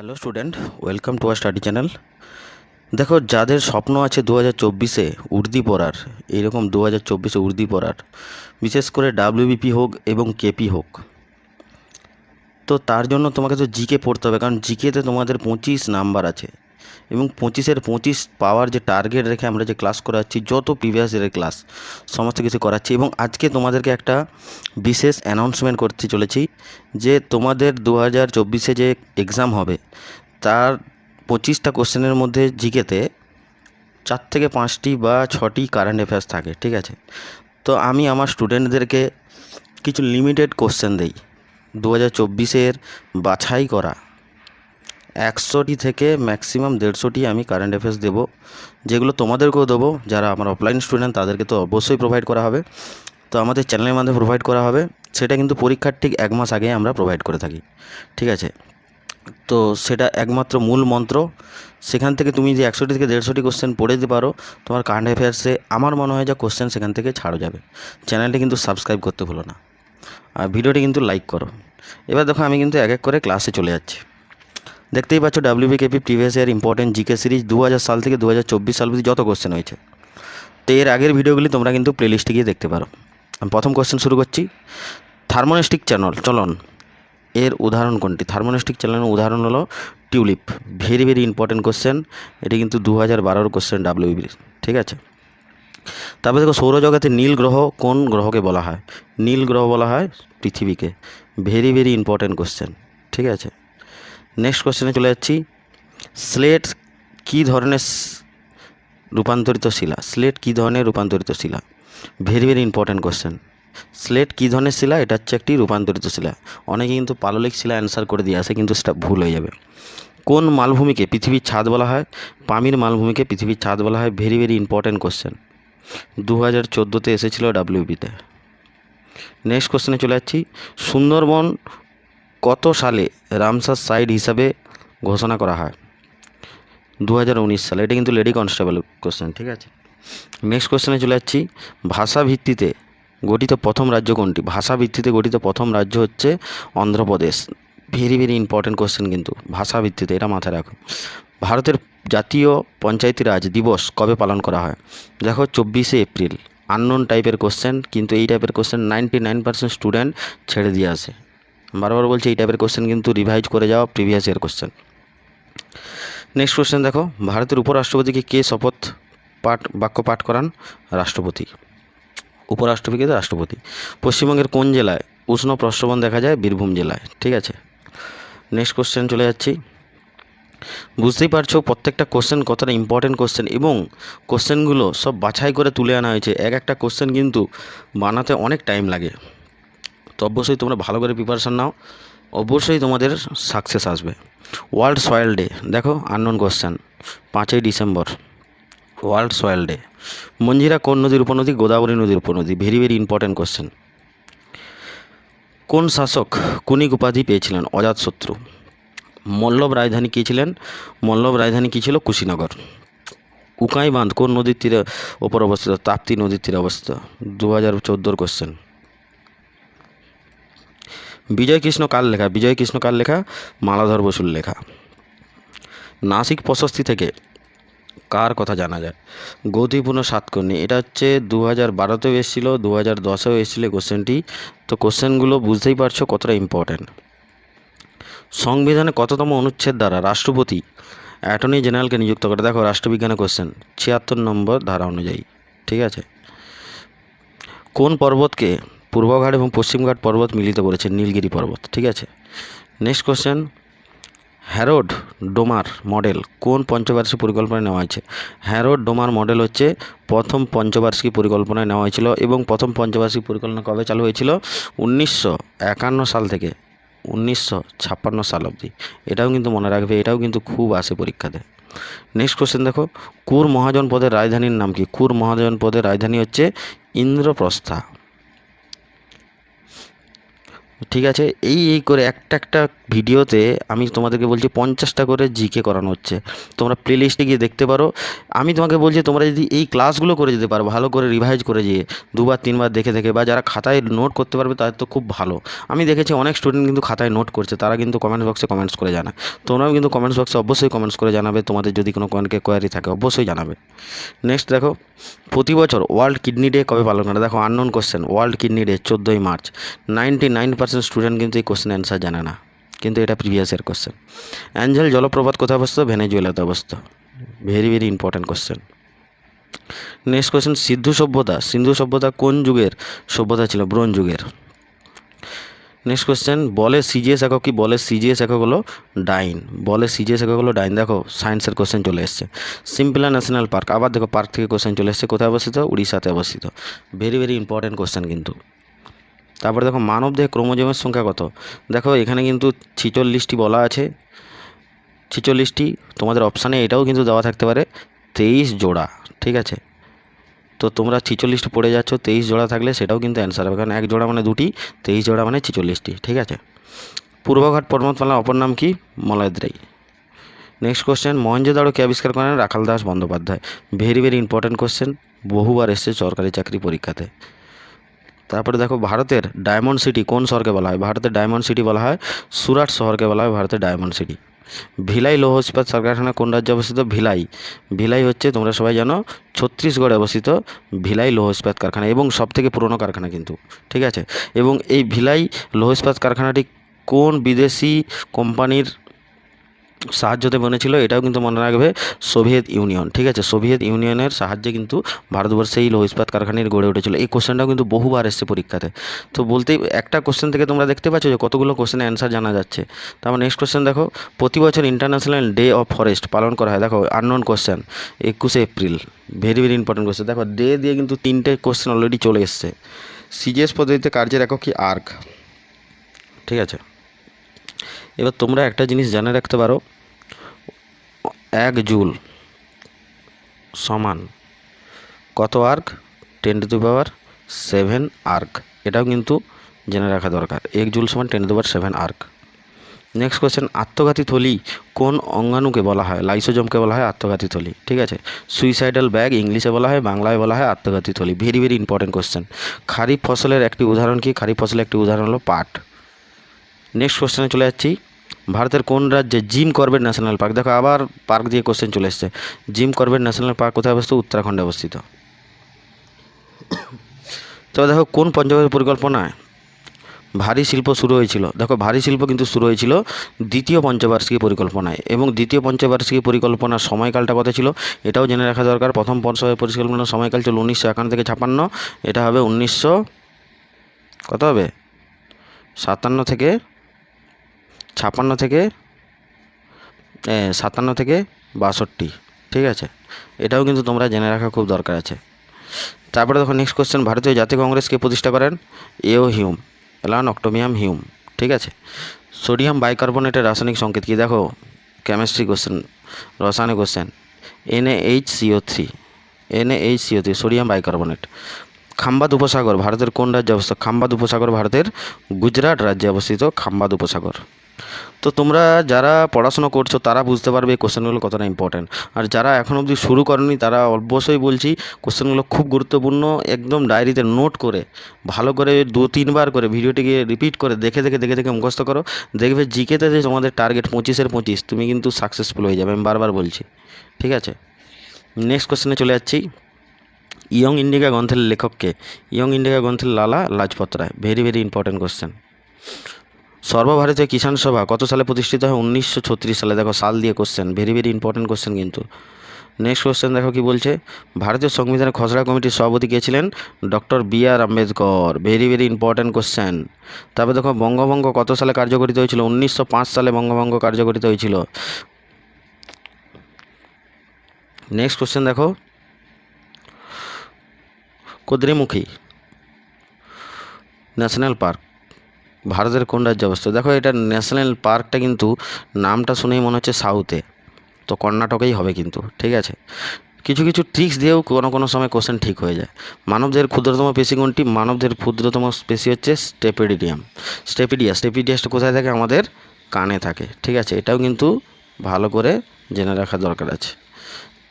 Hello student welcome to R study channel দেখো, যাদের স্বপ্ন আছে দু হাজার চব্বিশে উর্দি পড়ার এইরকম দু হাজার চব্বিশে উর্দি পড়ার, বিশেষ করে ডাব্লিউবিপি হোক এবং কেপি হোক, তো তার জন্য তোমাকে তো জিকে পড়তে হবে, কারণ জিকেতে তোমাদের পঁচিশ নাম্বার আছে। এবং পঁচিশের পঁচিশ পাওয়ার যে টার্গেট রেখে আমরা যে ক্লাস করাচ্ছি, যত প্রিভিয়াস ইয়ারের ক্লাস সমস্ত কিছু করাচ্ছি এবং আজকে তোমাদেরকে একটা বিশেষ অ্যানাউন্সমেন্ট করতে চলেছি যে তোমাদের দু হাজার চব্বিশে যে এক্সাম হবে, তার পঁচিশটা কোশ্চেনের মধ্যে জিকেতে চার থেকে পাঁচটি বা ছটি কারেন্ট অ্যাফেয়ার্স থাকে, ঠিক আছে? তো আমি আমার স্টুডেন্টদেরকে কিছু লিমিটেড কোশ্চেন দেই দু হাজার চব্বিশের বাছাই করা। একশোটি থেকে ম্যাক্সিমাম দেড়শোটি আমি কারেন্ট অ্যাফেয়ার্স দেবো। যেগুলো তোমাদেরকেও দেবো, যারা আমার অফলাইন স্টুডেন্ট তাদেরকে তো অবশ্যই প্রোভাইড করা হবে। তো আমাদের চ্যানেলের মাধ্যমে প্রোভাইড করা হবে। সেটা কিন্তু পরীক্ষার ঠিক এক মাস আগে আমরা প্রোভাইড করে থাকি। ঠিক আছে? তো সেটা একমাত্র মূল মন্ত্র। সেখান থেকে তুমি যে একশোটি থেকে দেড়শোটি কোশ্চেন পড়ে দিতে পারো, তোমার কারেন্ট অ্যাফেয়ার্সে আমার মনে হয় যা কোশ্চেন সেখান থেকে ছাড়ো যাবে। চ্যানেলটি কিন্তু সাবস্ক্রাইব করতে ভুলো না। আর ভিডিওটি কিন্তু লাইক করো। এবার দেখো আমি কিন্তু এক এক করে ক্লাসে চলে যাচ্ছি। দেখতেই পাচ্ছ WBKP previous year important GK series দু হাজার সাল থেকে দু হাজার চব্বিশ সাল অবধি যত কোশ্চেন হয়েছে। তো এর আগের ভিডিওগুলি তোমরা কিন্তু প্লেলিস্টে গিয়ে দেখতে পারো। আমি প্রথম কোশ্চেন শুরু করছি। থার্মোনেস্টিক চ্যানেল চলন। এর উদাহরণ কোনটি? থার্মোনেস্টিক চ্যানেলের উদাহরণ হলো tulip very very important question এটি কিন্তু দু হাজার বারোর কোশ্চেন ডাব্লিউবির ঠিক আছে? তারপরে দেখো সৌরজগতে নীল গ্রহ কোন গ্রহকে বলা হয়? নীল গ্রহ বলা হয় পৃথিবীকে। ভেরি ভেরি ইম্পর্টেন্ট কোশ্চেন ঠিক আছে? নেক্সট কোশ্চেনে চলে যাচ্ছি। স্লেট কী ধরনের রূপান্তরিত শিলা? স্লেট কী ধরনের রূপান্তরিত শিলা? Very very important question slate কী ধরনের শিলা? এটা হচ্ছে একটি রূপান্তরিত শিলা। অনেকে কিন্তু পাললিক শিলা অ্যান্সার করে দিয়ে আসে, কিন্তু সেটা ভুল হয়ে যাবে। কোন মালভূমিকে পৃথিবীর ছাদ বলা হয়? পামির মালভূমিকে পৃথিবীর ছাদ বলা হয়। ভেরি ভেরি ইম্পর্ট্যান্ট কোশ্চেন দু হাজার চোদ্দোতে এসেছিল ডাব্লিউবিতে নেক্সট কোশ্চেনে চলে যাচ্ছি। সুন্দরবন কত সালে রামসার সাইট হিসাবে ঘোষণা করা হয়? দু হাজার উনিশ সালে। এটা কিন্তু লেডি কনস্টেবল কোশ্চেন ঠিক আছে? নেক্সট কোশ্চেনে চলে যাচ্ছি। ভাষা ভিত্তিতে গঠিত প্রথম রাজ্য কোনটি? ভাষা ভিত্তিতে গঠিত প্রথম রাজ্য হচ্ছে Andhra Pradesh. Very very important question কিন্তু। ভাষা ভিত্তিতে এটা মাথায় রাখো। ভারতের জাতীয় পঞ্চায়েতি রাজ দিবস কবে পালন করা হয়? দেখো, চব্বিশে এপ্রিল। আননোন টাইপের কোশ্চেন কিন্তু এই টাইপের question ninety nine percent student ছেড়ে দিয়ে আসে। বারবার বলছি, এই টাইপের কোশ্চেন কিন্তু রিভাইজ করে যাওয়া previous year question next question দেখো, ভারতের উপরাষ্ট্রপতিকে কে শপথ পাঠ, বাক্য পাঠ করান? রাষ্ট্রপতি। উপরাষ্ট্রপতিকে রাষ্ট্রপতি। পশ্চিমবঙ্গের কোন জেলায় উষ্ণ প্রস্রবণ দেখা যায়? বীরভূম জেলায়, ঠিক আছে? নেক্সট কোশ্চেন চলে যাচ্ছি। বুঝতেই পারছ, প্রত্যেকটা কোশ্চেন কতটা ইম্পর্টেন্ট কোশ্চেন এবং কোশ্চেনগুলো সব বাছাই করে তুলে আনা হয়েছে। এক একটা কোশ্চেন কিন্তু বানাতে অনেক টাইম লাগে। তো অবশ্যই তোমরা ভালো করে প্রিপারেশান নাও। অবশ্যই তোমাদের সাকসেস আসবে। ওয়ার্ল্ড সয়েল ডে দেখো আননোন কোশ্চেন পাঁচই December. World soil day Manjira কোন নদীর উপনদী, গোদাবরী নদীর উপনদী? ভেরি ভেরি ইম্পর্ট্যান্ট কোশ্চেন কোন শাসক কুনিক উপাধি পেয়েছিলেন? অজাতশত্রু মল্লব রাজধানী কী ছিলেন? মল্লব রাজধানী কী ছিল? কুশীনগর। উকাই বাঁধ কোন নদীর তীরে ওপর অবস্থিত? তাপ্তি নদীর তীরে অবস্থিত। দু হাজার চোদ্দোর কোশ্চেন বিজয় কৃষ্ণ কার লেখা? বিজয় কৃষ্ণ কার লেখা? মালাধর বসুর লেখা। নাসিক প্রশস্তি থেকে কার কথা জানা যায়? গতিপূর্ণ সাতকর্ণী এটা হচ্ছে দু হাজার বারোতেও এসেছিল দু হাজার দশেও এসেছিল কোশ্চেনটি। তো কোশ্চেনগুলো বুঝতেই পারছ কতটা ইম্পর্ট্যান্ট সংবিধানে কততম অনুচ্ছেদ দ্বারা রাষ্ট্রপতি অ্যাটর্নি জেনারেলকে নিযুক্ত করে? দেখো, রাষ্ট্রবিজ্ঞানের কোশ্চেন, ছিয়াত্তর নম্বর ধারা অনুযায়ী। ঠিক আছে? কোন পর্বতকে পূর্বঘাট এবং পশ্চিমঘাট পর্বত মিলিত করেছে, নীলগিরি পর্বত, ঠিক আছে? Next question Harrod Domar model কোন পঞ্চবার্ষিক পরিকল্পনায় নেওয়া হয়েছে? হ্যারোড ডোমার মডেল হচ্ছে প্রথম পঞ্চবার্ষিক পরিকল্পনায় নেওয়া হয়েছিল এবং প্রথম পঞ্চবার্ষিক পরিকল্পনা কবে চালু হয়েছিল? উনিশশো একান্ন সাল থেকে, উনিশশো ছাপ্পান্ন সাল অবধি। এটাও কিন্তু মনে রাখবে, এটাও কিন্তু খুব আসে পরীক্ষাতে। নেক্সট কোশ্চেন দেখো, কুর মহাজন পদের রাজধানীর নাম কি? কুর মহাজন পদের রাজধানী হচ্ছে ইন্দ্রপ্রস্থা। ঠিক আছে, এই এই করে একটা একটা ভিডিওতে আমি তোমাদেরকে বলছি পঞ্চাশটা করে জিকে করানো হচ্ছে। তোমরা প্লে লিস্টে গিয়ে দেখতে পারো। আমি তোমাকে বলছি তোমরা যদি এই ক্লাসগুলো করে যেতে পারো, ভালো করে রিভাইজ করে যেয়ে, দুবার, তিনবার দেখে দেখে, বা যারা খাতায় নোট করতে পারবে তাদের তো খুব ভালো। আমি দেখেছি অনেক স্টুডেন্ট কিন্তু খাতায় নোট করছে, তারা কিন্তু কমেন্টস বক্সে কমেন্টস করে জানায়। তোমরাও কিন্তু কমেন্টস বক্সে অবশ্যই কমেন্টস করে জানাবে, তোমাদের যদি কোনো কয়েনকে কোয়ারি থাকে অবশ্যই জানাবে। নেক্সট দেখো, প্রতি বছর ওয়ার্ল্ড কিডনি ডে কবে পালন করে? দেখো unknown question world kidney day চোদ্দোই March ninety nine percent student কিন্তু এই কোশ্চেন অ্যান্সার জানে না। কিন্তু এটা প্রিভিয়াস ইয়ার কোশ্চেন অ্যাঞ্জেল, জলপ্রপাত কোথায় অবস্থিত? ভেনেজুয়েলাতে অবস্থিত। Very very important question next question Sindhu সভ্যতা। সিন্ধু সভ্যতা কোন যুগের? সভ্যতা ছিল ব্রোঞ্জ যুগের। নেক্সট কোশ্চেন বলে সিজিএস একক কি? বলে সিজিএস একক হলো ডাইন। বলে সিজিএস একক হলো ডাইন। দেখো সায়েন্সের কোশ্চেন চলে এসছে। সিম্পলা ন্যাশনাল পার্ক আবার দেখো পার্ক থেকে কোশ্চেন চলে এসছে। কোথায় অবস্থিত? উড়িষ্যাতে অবস্থিত। ভেরি ভেরি ইম্পর্ট্যান্ট কোশ্চেন কিন্তু। তারপরে দেখো মানব দেহে ক্রোমোজোমের সংখ্যা কত? দেখো এখানে কিন্তু ছিচল্লিশটি বলা আছে। ছিচল্লিশটি, তোমাদের অপশানে এটাও কিন্তু দেওয়া থাকতে পারে, তেইশ জোড়া, ঠিক আছে? তো তোমরা ছিচল্লিশটি পড়ে যাচ্ছ, তেইশ জোড়া থাকলে সেটাও কিন্তু অ্যান্সার হবে, কারণ এক জোড়া মানে দুটি, তেইশ জোড়া মানে ছিচল্লিশটি, ঠিক আছে? পূর্বঘাট পর্বতমালার অপর নাম কি? মলয়দ্রাই। নেক্সট কোশ্চেন মহেঞ্জোদাড়ো কে আবিষ্কার করেন Rakhal Das Bandyopadhyay? Very very important question বহুবার এসছে সরকারি চাকরি পরীক্ষাতে। তারপরে দেখো ভারতের ডায়মন্ড সিটি কোন শহরকে বলা হয়? ভারতের ডায়মন্ড সিটি বলা হয় সুরাট শহরকে বলা হয় ভারতের ডায়মন্ড সিটি ভিলাই লৌহ ইস্পাত কারখানা কোন রাজ্যে অবস্থিত? ভিলাই। ভিলাই হচ্ছে, তোমরা সবাই জানো, ছত্তিশগড়ে অবস্থিত ভিলাই লৌহ ইস্পাত কারখানা এবং সবথেকে পুরনো কারখানা কিন্তু, ঠিক আছে? এবং এই ভিলাই লৌহ ইস্পাত কারখানাটি কোন বিদেশি কোম্পানির সাহায্যতে বনেছিল এটাও কিন্তু মনে রাখবে সোভিয়েত ইউনিয়ন, ঠিক আছে? সোভিয়েত ইউনিয়নের সাহায্যে কিন্তু ভারতবর্ষে এই লৌহ ইস্পাত কারখানাটি গড়ে উঠেছিল। এই কোশ্চেনটাও কিন্তু বহুবার এসছে পরীক্ষাতে। তো বলতেই একটা কোশ্চেন থেকে তোমরা দেখতে পাচ্ছ যে কতগুলো কোশ্চেনের অ্যান্সার জানা যাচ্ছে। তারপর নেক্সট কোশ্চেন দেখো, প্রতি বছর ইন্টারন্যাশনাল ডে অফ ফরেস্ট পালন করা হয়। দেখো আননোন কোশ্চেন একুশে April very very important question দেখো ডে দিয়ে কিন্তু তিনটে কোশ্চেন অলরেডি চলে এসছে। সিজিএস পদ্ধতিতে কার্যের একক কি আর্ক ঠিক আছে? এবার তোমরা একটা জিনিস জেনে রাখতে পারো। এক জুল সমান কত erg ten to the power seven erg এটাও কিন্তু জেনে রাখা দরকার। এক জুল সমান ten to power seven erg next question আত্মঘাতী থলি কোন অঙ্গাণুকে বলা হয়? লাইসোজমকে বলা হয় আত্মঘাতী থলি, ঠিক আছে? সুইসাইডাল ব্যাগ ইংলিশে বলা হয়, বাংলায় বলা হয় আত্মঘাতী থলি। Very very important question kharif ফসলের একটি উদাহরণ কি? খারিফ ফসলের একটি উদাহরণ হলো পাট। নেক্সট কোশ্চেনে চলে যাচ্ছি। ভারতের কোন রাজ্যে জিম করবেট ন্যাশনাল পার্ক দেখো, আবার পার্ক দিয়ে কোশ্চেন চলে এসছে। জিম করবেট ন্যাশনাল পার্ক কোথায় অবস্থিত? উত্তরাখণ্ডে অবস্থিত। তবে দেখো, কোন পঞ্চবার্ষিক পরিকল্পনায় ভারী শিল্প শুরু হয়েছিল। দেখো, ভারী শিল্প কিন্তু শুরু হয়েছিল দ্বিতীয় পঞ্চবার্ষিকী পরিকল্পনায় এবং দ্বিতীয় পঞ্চবার্ষিকী পরিকল্পনার সময়কালটা কত ছিল? এটাও জেনে রাখা দরকার। প্রথম পঞ্চবার্ষিক পরিকল্পনার সময়কাল ছিল উনিশশো একান্ন থেকে ছাপান্ন এটা হবে উনিশশো কত হবে? সাতান্ন থেকে ছাপান্ন থেকে সাতান্ন থেকে বাষট্টি, ঠিক আছে? এটাও কিন্তু তোমরা জেনে রাখা খুব দরকার আছে। তারপরে দেখো নেক্সট কোশ্চেন ভারতীয় জাতীয় কংগ্রেসকে প্রতিষ্ঠা করেন এও হিউম, এলান অক্টোমিয়াম হিউম, ঠিক আছে? সোডিয়াম বাইকার্বনেটের রাসায়নিক সংকেত কি? দেখো chemistry question রসায়নিক question H CO three H CO three sodium bicarbonate. Khambhat উপসাগর, ভারতের কোন রাজ্যে অবস্থিত? খাম্বাদ উপসাগর ভারতের গুজরাট রাজ্যে অবস্থিত খাম্বাদ উপসাগর। তো তোমরা যারা পড়াশোনা করছ, তারা বুঝতে পারবে এই কোশ্চেনগুলো কতটা ইম্পর্ট্যান্ট আর যারা এখন অবধি শুরু করনি, তারা অবশ্যই বলছি কোশ্চেনগুলো খুব গুরুত্বপূর্ণ, একদম ডায়েরিতে নোট করে, ভালো করে দু, তিনবার করে ভিডিওটিকে রিপিট করে দেখে দেখে দেখে দেখে মুখস্থ করো। দেখবে জিকেতে যে তোমাদের টার্গেট পঁচিশের পঁচিশ, তুমি কিন্তু সাকসেসফুল হয়ে যাবে, আমি বারবার বলছি। ঠিক আছে? নেক্সট কোশ্চেনে চলে যাচ্ছি। ইয়ং ইন্ডিকা গ্রন্থের লেখককে। ইয়ং ইন্ডিকা গ্রন্থের Lala Lajpat Rai. Very very important question সর্বভারতীয় কিষাণ সভা কত সালে প্রতিষ্ঠিত হয়? উনিশশো ছত্রিশ সালে। দেখো, সাল দিয়ে question very very important question কিন্তু। নেক্সট কোশ্চেন দেখো কি বলছে? ভারতীয় সংবিধানের খসড়া কমিটির সভাপতি কে ছিলেন? Doctor B R Ambedkar. Very very important question তারপরে দেখো, বঙ্গভঙ্গ কত সালে কার্যকরিত হয়েছিল? উনিশশো পাঁচ সালে বঙ্গভঙ্গ কার্যকরিত হয়েছিল। নেক্সট কোশ্চেন দেখো। কুদ্রেমুখী। ন্যাশনাল পার্ক ভারতের কোন রাজ্যে অবস্থিত? দেখো এটা ন্যাশনাল পার্কটা কিন্তু নামটা শুনেই মনে হচ্ছে সাউথে। তো কর্ণাটকেই হবে কিন্তু, ঠিক আছে? কিছু কিছু ট্রিক্স দিয়েও কোনো কোনো সময় কোশ্চেন ঠিক হয়ে যায়। মানবদের ক্ষুদ্রতম পেশি কোনটি? মানবদের ক্ষুদ্রতম পেশি হচ্ছে স্টেপেডিডিয়াম স্টেপিডিয়া স্টেপিডিয়াসটা কোথায় থাকে? আমাদের কানে থাকে, ঠিক আছে? এটাও কিন্তু ভালো করে জেনে রাখা দরকার আছে।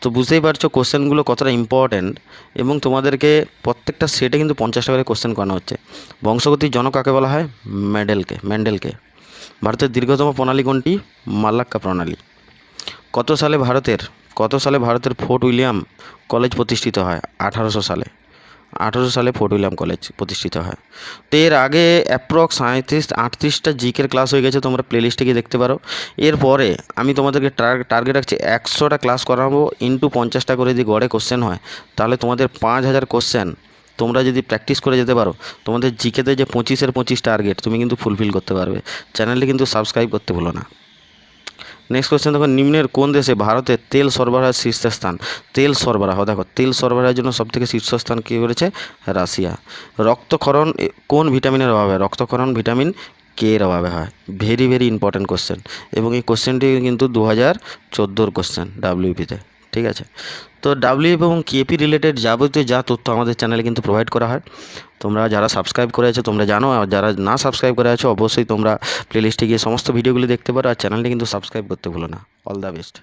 তো বুঝতেই পারছ, কোশ্চেনগুলো কতটা ইম্পর্ট্যান্ট এবং তোমাদেরকে প্রত্যেকটা সেটে কিন্তু পঞ্চাশটা করে কোশ্চেন করানো হচ্ছে। বংশগতির জনক কাকে বলা হয়? ম্যান্ডেলকে ম্যান্ডেলকে ভারতের দীর্ঘতম প্রণালী কোনটি? মাল্লাক্কা প্রণালী। কত সালে ভারতের, কত সালে ভারতের ফোর্ট উইলিয়াম কলেজ প্রতিষ্ঠিত হয়? আঠারোশো সালে। আঠারোশো সালে ফোর্ট উইলিয়াম কলেজ প্রতিষ্ঠিত হয়। তো এর আগে অ্যাপ্রক্স সাঁত্রিশ আটত্রিশটা জিকের ক্লাস হয়ে গেছে, তোমরা প্লেলিস্টে গিয়ে দেখতে পারো। এরপরে আমি তোমাদেরকে টার্গেট রাখছি, একশোটা ক্লাস করাবো ইন্টু পঞ্চাশটা করে যদি গড়ে কোশ্চেন হয়, তাহলে তোমাদের পাঁচ হাজার কোশ্চেন তোমরা যদি প্র্যাকটিস করে যেতে পারো, তোমাদের জিকেতে যে পঁচিশের পঁচিশ টার্গেট তুমি কিন্তু ফুলফিল করতে পারবে। চ্যানেলটি কিন্তু সাবস্ক্রাইব করতে ভুলো না। নেক্সট কোশ্চেন দেখো নিম্নের কোন দেশে ভারতে তেল সরবরাহের শীর্ষস্থান? তেল সরবরাহ, দেখো, তেল সরবরাহের জন্য সবথেকে শীর্ষস্থান কী করেছে রাশিয়া। রক্তক্ষরণ কোন ভিটামিনের অভাবে? রক্তক্ষরণ ভিটামিন কে এর অভাবে হয়? ভেরি ভেরি ইম্পর্ট্যান্ট কোশ্চেন এবং এই কোশ্চেনটি কিন্তু দু হাজার চোদ্দোর কোশ্চেন ডাব্লিউপিতে ঠিক আছে? তো ডাব্লিউ এবং কেপি রিলেটেড যাবতীয় যা তথ্য আমাদের চ্যানেলে কিন্তু প্রোভাইড করা হয়। তোমরা যারা সাবস্ক্রাইব করে আছো, তোমরা জানো, আর যারা না সাবস্ক্রাইব করে আছো, অবশ্যই তোমরা প্লেলিস্টে গিয়ে সমস্ত ভিডিওগুলি দেখতে পারো, আর চ্যানেলটি কিন্তু সাবস্ক্রাইব করতে ভুলো না। All the best